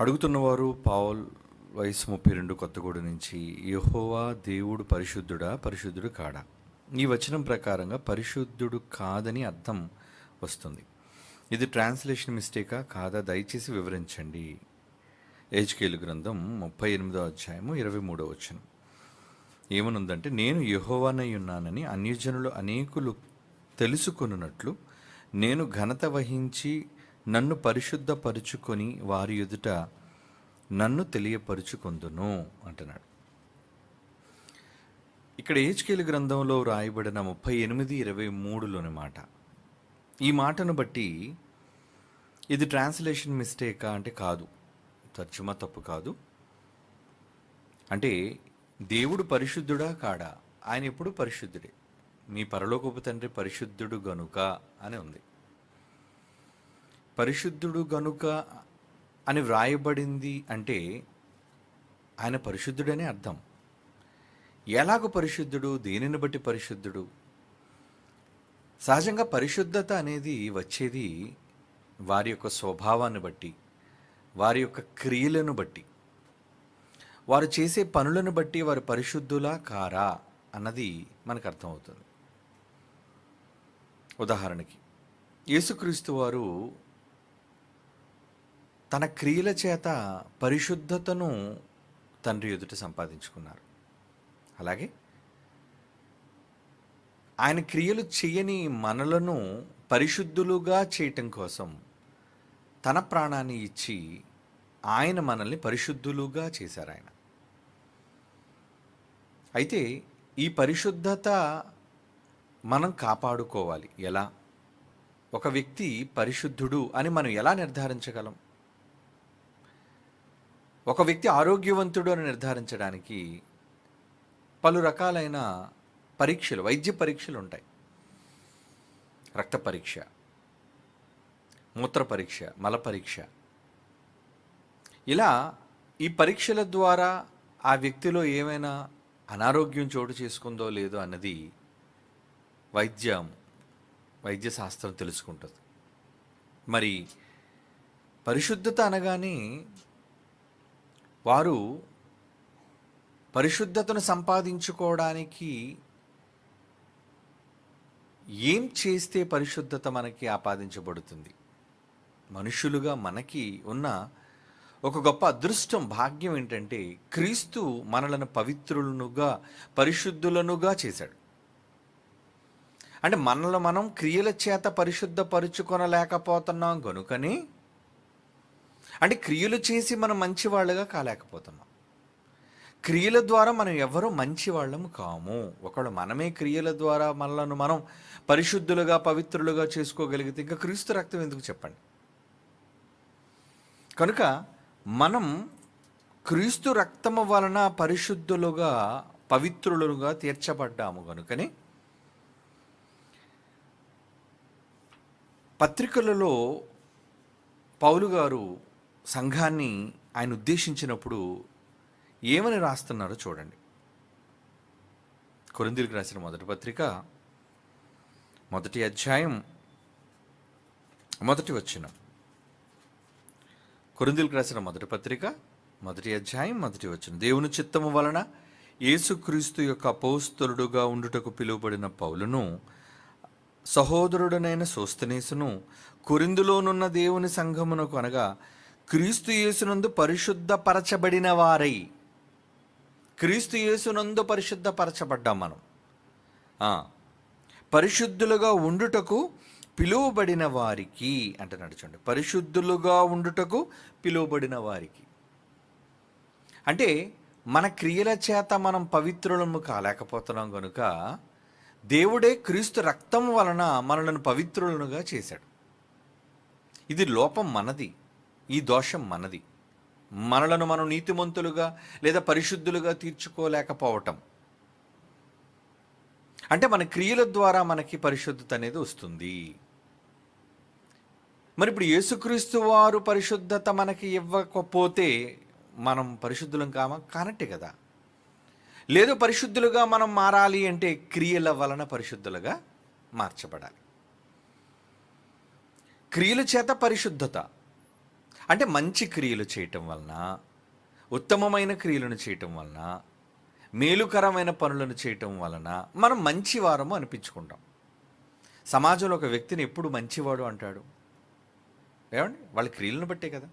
అడుగుతున్నవారు పావుల్ వయసు ముప్పై రెండు కొత్తగూడు నుంచి యహోవా దేవుడు పరిశుద్ధుడా పరిశుద్ధుడు కాడా? ఈ వచనం ప్రకారంగా పరిశుద్ధుడు కాదని అర్థం వస్తుంది. ఇది ట్రాన్స్లేషన్ మిస్టేకా? కాదా? దయచేసి వివరించండి. ఏజ్కేలు గ్రంథం ముప్పై ఎనిమిదో అధ్యాయము ఇరవై మూడో వచనం. ఏమనుందంటే నేను యహోవానై ఉన్నానని అన్యజనులు అనేకులు తెలుసుకొనున్నట్లు నేను ఘనత వహించి నన్ను పరిశుద్ధపరుచుకొని వారి ఎదుట నన్ను తెలియపరుచుకొందును అంటున్నాడు. ఇక్కడ ఏజ్కేలు గ్రంథంలో రాయబడిన ముప్పై ఎనిమిది ఇరవై మూడులోని మాట. ఈ మాటను బట్టి ఇది ట్రాన్స్లేషన్ మిస్టేకా అంటే కాదు తర్జుమా తప్పు కాదు. అంటే దేవుడు పరిశుద్ధుడా కాడా? ఆయన ఎప్పుడు పరిశుద్ధుడే. మీ పరలోకపు తండ్రి పరిశుద్ధుడు గనుక అని ఉంది. పరిశుద్ధుడు గనుక అని వ్రాయబడింది అంటే ఆయన పరిశుద్ధుడనే అర్థం. ఎలాగ పరిశుద్ధుడు? దేనిని బట్టి పరిశుద్ధుడు? సహజంగా పరిశుద్ధత అనేది వచ్చేది వారి యొక్క స్వభావాన్ని బట్టి వారి యొక్క క్రియలను బట్టి. వారు చేసే పనులను బట్టి వారు పరిశుద్ధులా కారా అన్నది మనకు అర్థమవుతుంది. ఉదాహరణకి యేసుక్రీస్తు వారు తన క్రియల చేత పరిశుద్ధతను తండ్రి ఎదుట సంపాదించుకున్నారు. అలాగే ఆయన క్రియలు చేయని మనలను పరిశుద్ధులుగా చేయటం కోసం తన ప్రాణాన్ని ఇచ్చి ఆయన మనల్ని పరిశుద్ధులుగా చేశారు ఆయన. అయితే ఈ పరిశుద్ధత మనం కాపాడుకోవాలి. ఎలా? ఒక వ్యక్తి పరిశుద్ధుడు అని మనం ఎలా నిర్ధారించగలం? ఒక వ్యక్తి ఆరోగ్యవంతుడు అని నిర్ధారించడానికి పలు రకాలైన పరీక్షలు వైద్య పరీక్షలు ఉంటాయి. రక్త పరీక్ష మూత్ర పరీక్ష మల పరీక్ష. ఇలా ఈ పరీక్షల ద్వారా ఆ వ్యక్తిలో ఏమైనా అనారోగ్యం చోటు చేసుకుందో లేదో అన్నది వైద్యం వైద్య శాస్త్రం తెలుసుకుంటుంది. మరి పరిశుద్ధత అనగానే వారు పరిశుద్ధతను సంపాదించుకోవడానికి ఏం చేస్తే పరిశుద్ధత మనకి ఆపాదించబడుతుంది? మనుషులుగా మనకి ఉన్న ఒక గొప్ప అదృష్టం భాగ్యం ఏంటంటే క్రీస్తు మనలను పవిత్రులనుగా పరిశుద్ధులనుగా చేశాడు. అంటే మనల్ని మనం క్రియల చేత పరిశుద్ధపరుచుకొనలేకపోతున్నాం కనుకనే అంటే క్రియలు చేసి మనం మంచివాళ్ళుగా కాలేకపోతున్నాం. క్రియల ద్వారా మనం ఎవరూ మంచివాళ్ళము కాము. ఒకళ్ళు మనమే క్రియల ద్వారా మనలను మనం పరిశుద్ధులుగా పవిత్రులుగా చేసుకోగలిగితే ఇంకా క్రీస్తు రక్తం ఎందుకు చెప్పండి? కనుక మనం క్రీస్తు రక్తము వలన పరిశుద్ధులుగా పవిత్రులుగా తీర్చబడ్డాము కనుకనే పత్రికలలో పౌలు గారు సంఘాన్ని ఆయన ఉద్దేశించినప్పుడు ఏమని రాస్తున్నారో చూడండి. కొరిందీలకు రాసిన మొదటి పత్రిక మొదటి అధ్యాయం మొదటి వచ్చిన కొరిందీలకు రాసిన మొదటి పత్రిక మొదటి అధ్యాయం మొదటి వచ్చిన దేవుని చిత్తము వలన యేసుక్రీస్తు యొక్క అపోస్తలుడుగా ఉండుటకు పిలువబడిన పౌలును సహోదరుడనైన సోస్తనేసును కొరిందులోనున్న దేవుని సంఘమునకు అనగా క్రీస్తు యేసునందు పరిశుద్ధపరచబడిన వారై క్రీస్తు యేసునందు పరిశుద్ధపరచబడ్డాం మనం. పరిశుద్ధులుగా ఉండుటకు పిలువబడిన వారికి అంటే నడుచండి పరిశుద్ధులుగా ఉండుటకు పిలువబడిన వారికి. అంటే మన క్రియల చేత మనం పవిత్రులము కాలేకపోతున్నాం కనుక దేవుడే క్రీస్తు రక్తం వలన మనలను పవిత్రులనుగా చేశాడు. ఇది లోపం మనది. ఈ దోషం మనది. మనలను మనం నీతిమంతులుగా లేదా పరిశుద్ధులుగా తీర్చుకోలేకపోవటం. అంటే మన క్రియల ద్వారా మనకి పరిశుద్ధత అనేది వస్తుంది. మరి ఇప్పుడు యేసుక్రీస్తు వారు పరిశుద్ధత మనకి ఇవ్వకపోతే మనం పరిశుద్ధులం కామా? కానట్టే కదా. లేదు పరిశుద్ధులుగా మనం మారాలి అంటే క్రియల వలన పరిశుద్ధులుగా మార్చబడాలి. క్రియల చేత పరిశుద్ధత. అంటే మంచి క్రియలు చేయటం వలన ఉత్తమమైన క్రియలను చేయటం వలన మేలుకరమైన పనులను చేయటం వలన మనం మంచివారము అనిపించుకుంటాం. సమాజంలో ఒక వ్యక్తిని ఎప్పుడు మంచివాడు అంటాడు? ఏమండి? వాళ్ళ క్రియలను బట్టే కదా.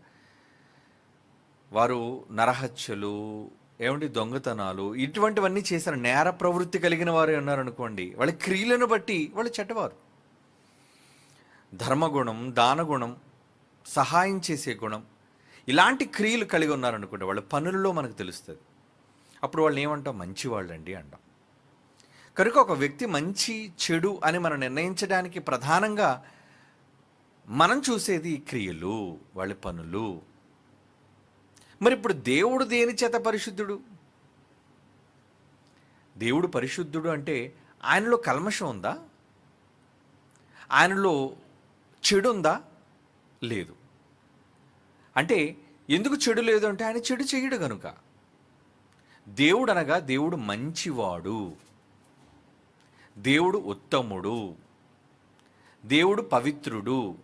వారు నరహత్యలు ఏమండి? దొంగతనాలు ఇటువంటివన్నీ చేసిన నేర ప్రవృత్తి కలిగిన వారు ఉన్నారనుకోండి వాళ్ళ క్రియలను బట్టి వాళ్ళు చెడ్డవారు. ధర్మగుణం దానగుణం సహాయం చేసే గుణం. ఇలాంటి క్రియలు కలిగి ఉన్నారనుకుంటే వాళ్ళ పనుల్లో మనకు తెలుస్తుంది. అప్పుడు వాళ్ళని ఏమంటాం? మంచివాళ్ళండి అంటాం. కనుక ఒక వ్యక్తి మంచి చెడు అని మనం నిర్ణయించడానికి ప్రధానంగా మనం చూసేది ఈ క్రియలు వాళ్ళ పనులు. మరి ఇప్పుడు దేవుడు దేని చేత పరిశుద్ధుడు? దేవుడు పరిశుద్ధుడు అంటే ఆయనలో కల్మషం ఉందా? ఆయనలో చెడు ఉందా? లేదు. అంటే ఎందుకు చెడు లేదు అంటే ఆయన చెడు చేయడు కనుక దేవుడు అనగా దేవుడు మంచివాడు. దేవుడు ఉత్తముడు. దేవుడు పవిత్రుడు.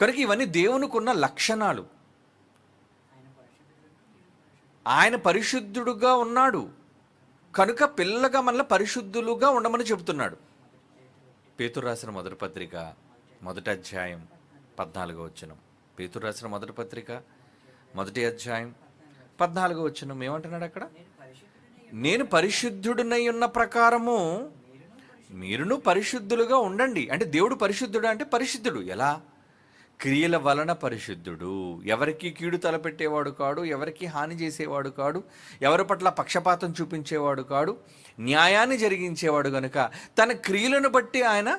కనుక ఇవన్నీ దేవునికున్న లక్షణాలు. ఆయన పరిశుద్ధుడుగా ఉన్నాడు. కనుక పిల్లగా మనల్ని పరిశుద్ధులుగా ఉండమని చెబుతున్నాడు. పేతురు రాసిన మొదటి పత్రిక మొదటి అధ్యాయం. పద్నాలుగో వచ్చినం పేతురు రాసిన మొదటి పత్రిక మొదటి అధ్యాయం పద్నాలుగో వచ్చినం ఏమంటున్నాడు అక్కడ? నేను పరిశుద్ధుడినై ఉన్న ప్రకారము మీరును పరిశుద్ధులుగా ఉండండి. అంటే దేవుడు పరిశుద్ధుడు అంటే పరిశుద్ధుడు. ఎలా? క్రియల వలన పరిశుద్ధుడు. ఎవరికి కీడు తలపెట్టేవాడు కాడు ఎవరికి హాని చేసేవాడు కాడు ఎవరి పట్ల పక్షపాతం చూపించేవాడు కాడు న్యాయాన్ని జరిగించేవాడు గనుక తన క్రియలను బట్టి ఆయన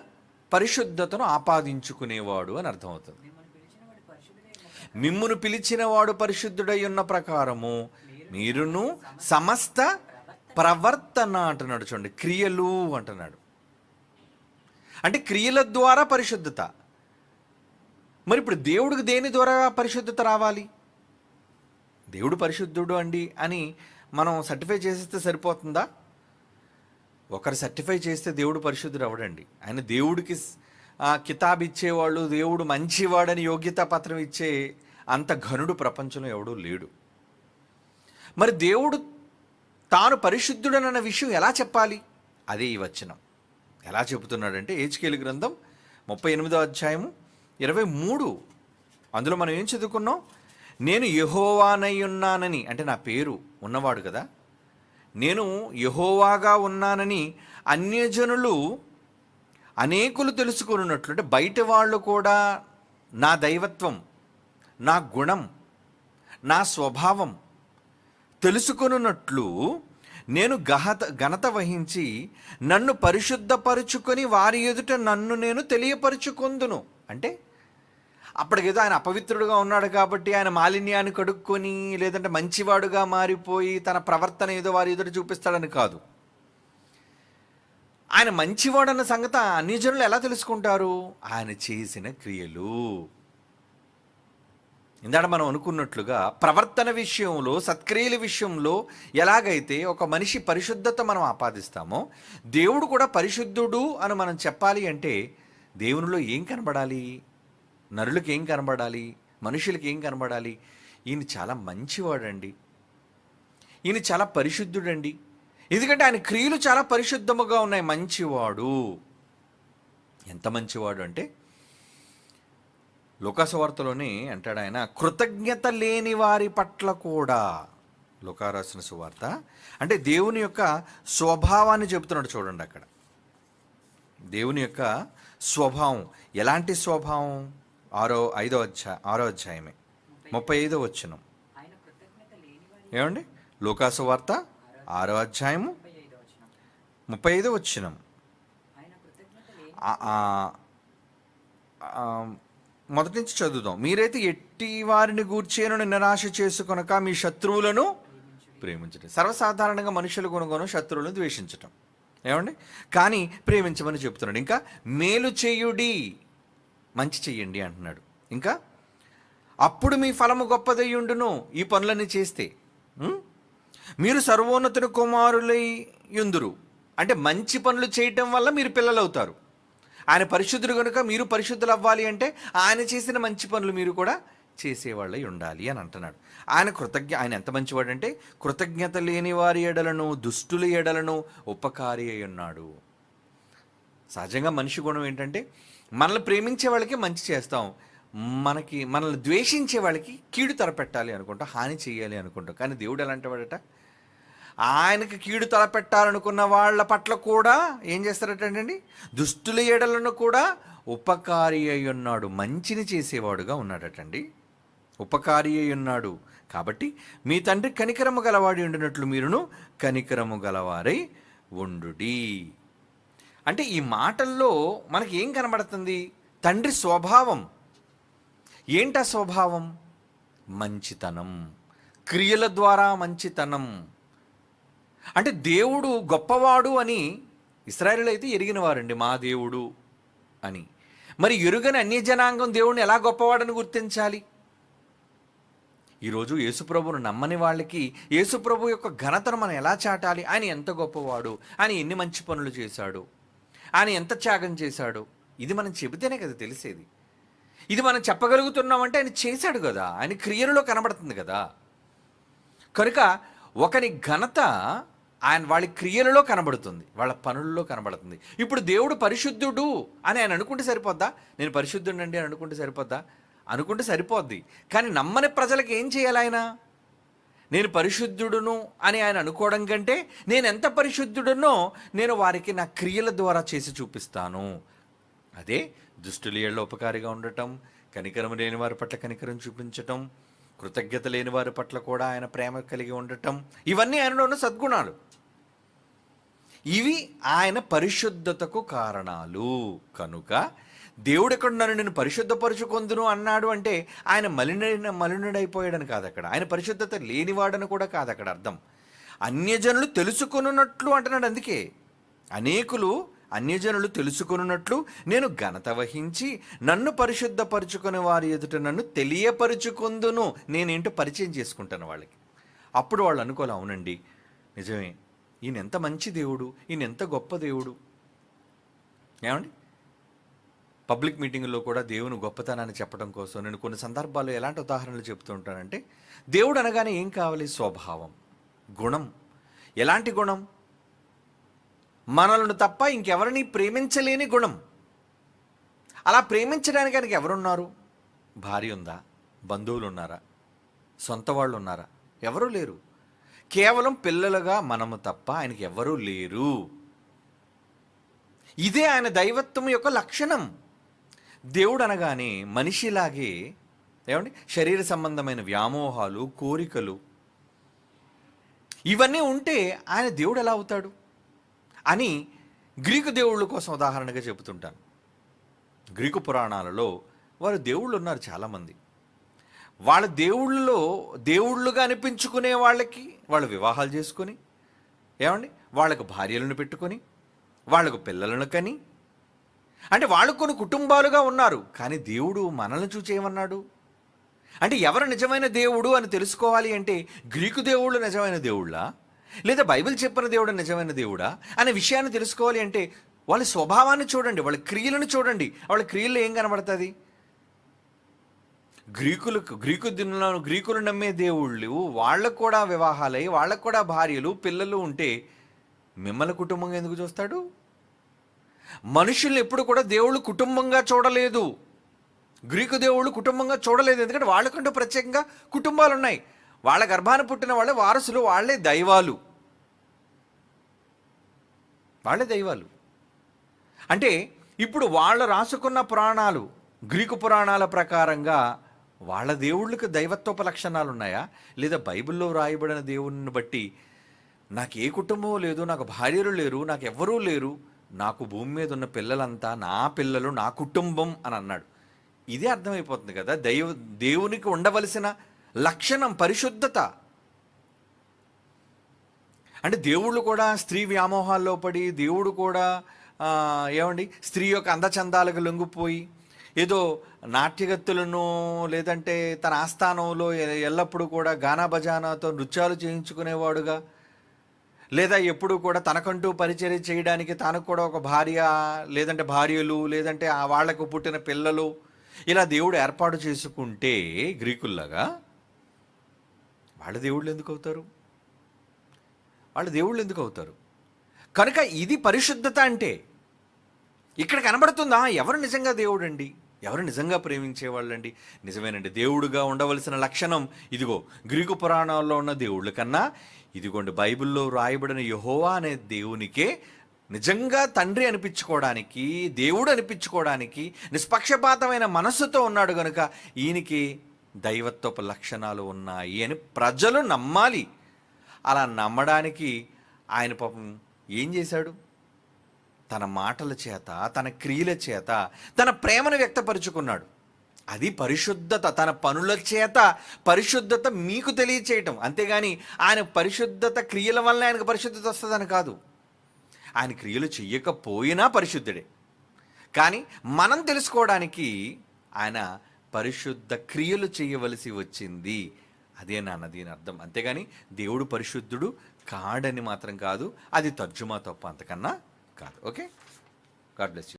పరిశుద్ధతను ఆపాదించుకునేవాడు అని అర్థమవుతుంది. మిమ్మును పిలిచిన వాడు పరిశుద్ధుడై ఉన్న ప్రకారము మీరును సమస్త ప్రవర్తన అంటున్నాడు చూడండి క్రియలు అంటున్నాడు. అంటే క్రియల ద్వారా పరిశుద్ధత. మరి ఇప్పుడు దేవుడికి దేని ద్వారా పరిశుద్ధత రావాలి? దేవుడు పరిశుద్ధుడు అండి అని మనం సర్టిఫై చేసేస్తే సరిపోతుందా? ఒకరు సర్టిఫై చేస్తే దేవుడు పరిశుద్ధుడు అవడండి ఆయన దేవుడికి కితాబ్ ఇచ్చేవాళ్ళు దేవుడు మంచివాడని యోగ్యతా పత్రం ఇచ్చే అంత ఘనుడు ప్రపంచంలో ఎవడూ లేడు. మరి దేవుడు తాను పరిశుద్ధుడనన్న విషయం ఎలా చెప్పాలి? అదే ఈ వచనం. ఎలా చెబుతున్నాడంటే ఏజ్కేలు గ్రంథం ముప్పై ఎనిమిదో అధ్యాయము ఇరవై మూడు. అందులో మనం ఏం చదువుకున్నాం? నేను యహోవానై ఉన్నానని. అంటే నా పేరు ఉన్నవాడు కదా? నేను యహోవాగా ఉన్నానని అన్యజనులు అనేకులు తెలుసుకున్నట్లు అంటే బయట వాళ్ళు కూడా నా దైవత్వం నా గుణం నా స్వభావం తెలుసుకొనున్నట్లు నేను గహత ఘనత వహించి నన్ను పరిశుద్ధపరుచుకొని వారి ఎదుట నన్ను నేను తెలియపరుచుకొందును. అంటే అప్పటికేదో ఆయన అపవిత్రుడుగా ఉన్నాడు కాబట్టి ఆయన మాలిన్యాన్ని కడుక్కొని లేదంటే మంచివాడుగా మారిపోయి తన ప్రవర్తన ఏదో వారి ఎదురు చూపిస్తాడని కాదు. ఆయన మంచివాడన్న సంగత అన్ని జనులు ఎలా తెలుసుకుంటారు? ఆయన చేసిన క్రియలు. ఇందాక మనం అనుకున్నట్లుగా ప్రవర్తన విషయంలో సత్క్రియల విషయంలో ఎలాగైతే ఒక మనిషి పరిశుద్ధత మనం ఆపాదిస్తామో దేవుడు కూడా పరిశుద్ధుడు అని మనం చెప్పాలి అంటే దేవునిలో ఏం కనబడాలి? నరులకి ఏం కనబడాలి? మనుషులకి ఏం కనబడాలి? ఈయన చాలా మంచివాడండి. ఈయన చాలా పరిశుద్ధుడండి. ఎందుకంటే ఆయన క్రియలు చాలా పరిశుద్ధముగా ఉన్నాయి. మంచివాడు. ఎంత మంచివాడు అంటే లోకాసువార్తలోనే అంటాడు ఆయన కృతజ్ఞత లేని వారి పట్ల కూడా లోకారాసిన సువార్త. అంటే దేవుని యొక్క స్వభావాన్ని చెబుతున్నాడు చూడండి అక్కడ. దేవుని యొక్క స్వభావం. ఎలాంటి స్వభావం? ఆరో ఐదో అధ్యాయ ఆరో అధ్యాయమే. ముప్పై ఐదో వచ్చిన ఏమండి? లోకాసు వార్త ఆరో అధ్యాయము ముప్పై ఐదో వచ్చినం మొదటి నుంచి చదువుదాం. మీరైతే ఎట్టి వారిని గూర్చేను నిరాశ చేసుకొనక మీ శత్రువులను ప్రేమించడం సర్వసాధారణంగా మనుషులు కొనుగోను శత్రువులను ద్వేషించటం. ఏమండి? కానీ ప్రేమించమని చెప్తున్నాడు. ఇంకా మేలు చేయుడి. మంచి చెయ్యండి అంటున్నాడు. ఇంకా? అప్పుడు మీ ఫలము గొప్పదయ్యుండును ఈ పనులన్నీ చేస్తే. మీరు సర్వోన్నతుని కుమారులై యుందురు. అంటే మంచి పనులు చేయటం వల్ల మీరు పిల్లలు అవుతారు ఆయన పరిశుద్ధుడు కనుక మీరు పరిశుద్ధులు అవ్వాలి అంటే ఆయన చేసిన మంచి పనులు మీరు కూడా చేసేవాళ్ళై ఉండాలి అని అంటున్నాడు. ఆయన కృతజ్ఞ ఆయన ఎంత మంచివాడంటే కృతజ్ఞత లేని వారి ఎడలను దుష్టుల ఎడలను ఉపకారి అయి ఉన్నాడు. సహజంగా మనిషి గుణం ఏంటంటే మనల్ని ప్రేమించే వాళ్ళకి మంచి చేస్తాం. మనకి మనల్ని ద్వేషించే వాళ్ళకి కీడు తలపెట్టాలి అనుకుంటాం హాని చేయాలి అనుకుంటాం. కానీ దేవుడు ఎలాంటి వాడట ఆయనకి కీడు తలపెట్టాలనుకున్న వాళ్ళ పట్ల కూడా ఏం చేస్తారటండి దుష్టుల ఏడలను కూడా ఉపకారి అయి ఉన్నాడు. మంచిని చేసేవాడుగా ఉన్నాడటండి ఉపకారి అయి ఉన్నాడు. కాబట్టి మీ తండ్రి కనికరము గలవాడి ఉండినట్లు మీరును కనికరము గలవారై ఉండుడి. అంటే ఈ మాటల్లో మనకి ఏం కనబడుతుంది? తండ్రి స్వభావం. ఏంటా స్వభావం? మంచితనం. క్రియల ద్వారా మంచితనం. అంటే దేవుడు గొప్పవాడు అని ఇస్రాయేల్ అయితే ఎరిగినవారండి మా దేవుడు అని. మరి ఎరుగని అన్యజనాంగం దేవుడిని ఎలా గొప్పవాడని గుర్తించాలి? ఈరోజు యేసుప్రభును నమ్మని వాళ్ళకి యేసుప్రభు యొక్క ఘనతను మనం ఎలా చాటాలి? ఆయన ఎంత గొప్పవాడు? ఆయన ఎన్ని మంచి పనులు చేశాడు? ఆయన ఎంత త్యాగం చేశాడు. ఇది మనం చెబితేనే కదా తెలిసేది. ఇది మనం చెప్పగలుగుతున్నామంటే ఆయన చేశాడు కదా. ఆయన క్రియలలో కనబడుతుంది కదా. కనుక ఒకని ఘనత ఆయన వాళ్ళ క్రియలలో కనబడుతుంది. వాళ్ళ పనుల్లో కనబడుతుంది. ఇప్పుడు దేవుడు పరిశుద్ధుడు అని ఆయన అనుకుంటే సరిపోద్దా? నేను పరిశుద్ధుడండి అని అనుకుంటే సరిపోద్దా? అనుకుంటే సరిపోద్ది. కానీ నమ్మని ప్రజలకు ఏం చేయాలి ఆయన? నేను పరిశుద్ధుడును అని ఆయన అనుకోవడం కంటే నేను ఎంత పరిశుద్ధుడునో నేను వారికి నా క్రియల ద్వారా చేసి చూపిస్తాను. అదే దుష్టుల ఏళ్ళ ఉపకారిగా ఉండటం కనికరం లేని వారి పట్ల కనికరం చూపించటం కృతజ్ఞత లేని వారి పట్ల కూడా ఆయన ప్రేమ కలిగి ఉండటం ఇవన్నీ ఆయనలో ఉన్న సద్గుణాలు. ఇవి ఆయన పరిశుద్ధతకు కారణాలు. కనుక దేవుడు ఎక్కడ నన్ను నేను పరిశుద్ధపరుచుకొందును అన్నాడు అంటే ఆయన మలిన మలినుడైపోయాడని కాదు అక్కడ. ఆయన పరిశుద్ధత లేనివాడని కూడా కాదు అక్కడ అర్థం. అన్యజనులు తెలుసుకొనున్నట్లు అంటున్నాడు అందుకే. అనేకులు అన్యజనులు తెలుసుకున్నట్లు నేను ఘనత వహించి నన్ను పరిశుద్ధపరుచుకునే వారి ఎదుట నన్ను తెలియపరుచుకుందును నేనేంటో పరిచయం చేసుకుంటాను వాళ్ళకి. అప్పుడు వాళ్ళు అనుకోలే అవునండి నిజమే. ఈయన ఎంత మంచి దేవుడు ఈయన ఎంత గొప్ప దేవుడు. ఏమండి? పబ్లిక్ మీటింగ్లో కూడా దేవుని గొప్పతనాన్ని చెప్పడం కోసం నేను కొన్ని సందర్భాల్లో ఎలాంటి ఉదాహరణలు చెప్తూ ఉంటానంటే దేవుడు అనగానే ఏం కావాలి? స్వభావం. గుణం. ఎలాంటి గుణం? మనలను తప్ప ఇంకెవరిని ప్రేమించలేని గుణం. అలా ప్రేమించడానికి ఆయనకి ఎవరున్నారు? భార్య ఉందా? బంధువులు ఉన్నారా? సొంత వాళ్ళు ఉన్నారా? ఎవరూ లేరు. కేవలం పిల్లలుగా మనము తప్ప ఆయనకి ఎవరూ లేరు. ఇదే ఆయన దైవత్వం యొక్క లక్షణం. దేవుడు అనగానే మనిషిలాగే ఏమండి? శరీర సంబంధమైన వ్యామోహాలు కోరికలు ఇవన్నీ ఉంటే ఆయన దేవుడు ఎలా అవుతాడు? అని గ్రీకు దేవుళ్ళ కోసం ఉదాహరణగా చెబుతుంటాను. గ్రీకు పురాణాలలో వారు దేవుళ్ళు ఉన్నారు చాలామంది. వాళ్ళ దేవుళ్ళలో దేవుళ్ళుగా అనిపించుకునే వాళ్ళకి వాళ్ళు వివాహాలు చేసుకొని ఏమండి? వాళ్ళకు భార్యలను పెట్టుకొని వాళ్ళకు పిల్లలను కని అంటే వాళ్ళు కొన్ని కుటుంబాలుగా ఉన్నారు కానీ దేవుడు మనల్ని చూచేయమన్నాడు? అంటే ఎవరు నిజమైన దేవుడు అని తెలుసుకోవాలి అంటే గ్రీకు దేవుళ్ళు నిజమైన దేవుళ్ళా? లేదా బైబిల్ చెప్పిన దేవుడు నిజమైన దేవుడా? అనే విషయాన్ని తెలుసుకోవాలి అంటే వాళ్ళ స్వభావాన్ని చూడండి వాళ్ళ క్రియలను చూడండి. వాళ్ళ క్రియల్లో ఏం కనబడుతుంది? గ్రీకులకు గ్రీకు దినాలను గ్రీకులు నమ్మే దేవుళ్ళు వాళ్ళకు కూడా వివాహాలై వాళ్ళకు కూడా భార్యలు పిల్లలు ఉంటే మిమ్మల్ని కుటుంబంగా ఎందుకు చూస్తాడు? మనుషుల్ని ఎప్పుడు కూడా దేవుళ్ళు కుటుంబంగా చూడలేదు. గ్రీకు దేవుళ్ళు కుటుంబంగా చూడలేదు. ఎందుకంటే వాళ్ళకంటూ ప్రత్యేకంగా కుటుంబాలు ఉన్నాయి వాళ్ళ గర్భాన పుట్టిన వాళ్ళే వారసులు వాళ్ళే దైవాలు. వాళ్ళే దైవాలు. అంటే ఇప్పుడు వాళ్ళు రాసుకున్న పురాణాలు గ్రీకు పురాణాల ప్రకారంగా వాళ్ళ దేవుళ్ళకి దైవత్వప లక్షణాలు ఉన్నాయా లేదా బైబిల్లో రాయబడిన దేవుని బట్టి నాకు ఏ కుటుంబం లేదు నాకు భార్యలు లేరు నాకు ఎవ్వరూ లేరు. నాకు భూమి మీద ఉన్న పిల్లలంతా నా పిల్లలు నా కుటుంబం అని అన్నాడు. ఇదే అర్థమైపోతుంది కదా? దైవ దేవునికి ఉండవలసిన లక్షణం పరిశుద్ధత. అంటే దేవుళ్ళు కూడా స్త్రీ వ్యామోహాల్లో పడి దేవుడు కూడా ఏమండి? స్త్రీ యొక్క అందచందాలకు లొంగిపోయి ఏదో నాట్యగత్తులను లేదంటే తన ఆస్థానంలో ఎల్లప్పుడూ కూడా గానా బజానాతో నృత్యాలు చేయించుకునేవాడుగా. లేదా ఎప్పుడు కూడా తనకంటూ పరిచర్య చేయడానికి తనకు కూడా ఒక భార్య లేదంటే భార్యలు లేదంటే ఆ వాళ్ళకు పుట్టిన పిల్లలు. ఇలా దేవుడు ఏర్పాటు చేసుకుంటే గ్రీకుల్లాగా వాళ్ళ దేవుళ్ళు ఎందుకు అవుతారు? వాళ్ళ దేవుళ్ళు ఎందుకు అవుతారు? కనుక ఇది పరిశుద్ధత అంటే. ఇక్కడ కనబడుతుందా? ఎవరు నిజంగా దేవుడండి? ఎవరు నిజంగా ప్రేమించేవాళ్ళండి? నిజమేనండి. దేవుడుగా ఉండవలసిన లక్షణం ఇదిగో గ్రీకు పురాణాల్లో ఉన్న దేవుళ్ళ కన్నా ఇదిగోండి బైబిల్లో రాయబడిన యహోవా అనే దేవునికే నిజంగా తండ్రి అనిపించుకోవడానికి దేవుడు అనిపించుకోవడానికి నిష్పక్షపాతమైన మనస్సుతో ఉన్నాడు కనుక ఈయనకి దైవత్వపు లక్షణాలు ఉన్నాయి అని ప్రజలు నమ్మాలి. అలా నమ్మడానికి ఆయన పాపం ఏం చేశాడు? తన మాటల చేత తన క్రియల చేత తన ప్రేమను వ్యక్తపరుచుకున్నాడు. అది పరిశుద్ధత తన పనుల చేత పరిశుద్ధత మీకు తెలియచేయటం. అంతేగాని ఆయన పరిశుద్ధత క్రియల వల్ల ఆయనకు పరిశుద్ధత వస్తుందని కాదు. ఆయన క్రియలు చెయ్యకపోయినా పరిశుద్ధుడే. కానీ మనం తెలుసుకోవడానికి ఆయన పరిశుద్ధ క్రియలు చేయవలసి వచ్చింది. అదే నాన్న దీని అర్థం. అంతేగాని దేవుడు పరిశుద్ధుడు కాడని మాత్రం కాదు అది తర్జుమా తప్ప అంతకన్నా కాదు ఓకే గాడ్ బ్లెస్ యూ